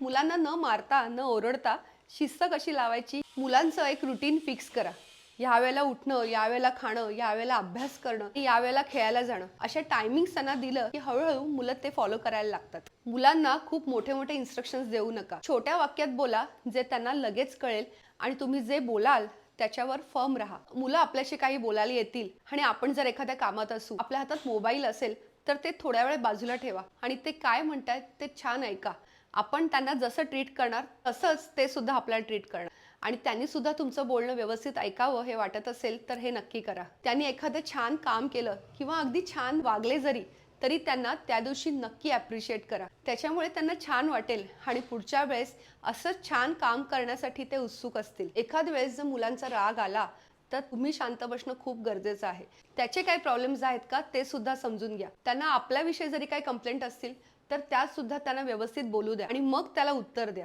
मुलांना न मारता न ओरडता शिस्त कशी लावायची? मुलांचं एक रुटीन फिक्स करा. यावेळेला उठणं या वेळेला खाणं यावेळेला अभ्यास करणं यावेळेला खेळायला जाणं. अशा टायमिंग्स त्यांना दिलं की हळूहळू मुलं ते फॉलो करायला लागतात. मुलांना खूप मोठे मोठे इन्स्ट्रक्शन्स देऊ नका. छोट्या वाक्यात बोला जे त्यांना लगेच कळेल आणि तुम्ही जे बोलाल त्याच्यावर फर्म राहा. मुलं आपल्याशी काही बोलायला येतील आणि आपण जर एखाद्या कामात असू आपल्या हातात मोबाईल असेल तर ते थोड्या वेळ बाजूला ठेवा. आणि ते काय म्हणतायत ते छान ऐका. आपण त्यांना जसं ट्रीट करणार तसंच ते सुद्धा आपल्याला ट्रीट करणार. आणि त्यांनी सुद्धा तुमचं बोलणं व्यवस्थित ऐकावं हे वाटत असेल तर हे नक्की करा. त्यांनी एखादं छान काम केलं किंवा अगदी छान वागले जरी तरी त्यांना त्या दिवशी नक्की ॲप्रिशिएट करा. त्याच्यामुळे त्यांना छान वाटेल आणि पुढच्या वेळेस असंच छान काम करण्यासाठी ते उत्सुक असतील. एखाद वेळेस जर मुलांचा राग आला तर तुम्ही शांत बसणं खूप गरजेचं आहे. त्याचे काही प्रॉब्लेम्स आहेत का ते सुद्धा समजून घ्या. त्यांना आपल्याविषयी जरी काही कंप्लेंट असतील तर त्या सुद्धा त्यांना व्यवस्थित बोलू द्या आणि मग त्याला उत्तर द्या.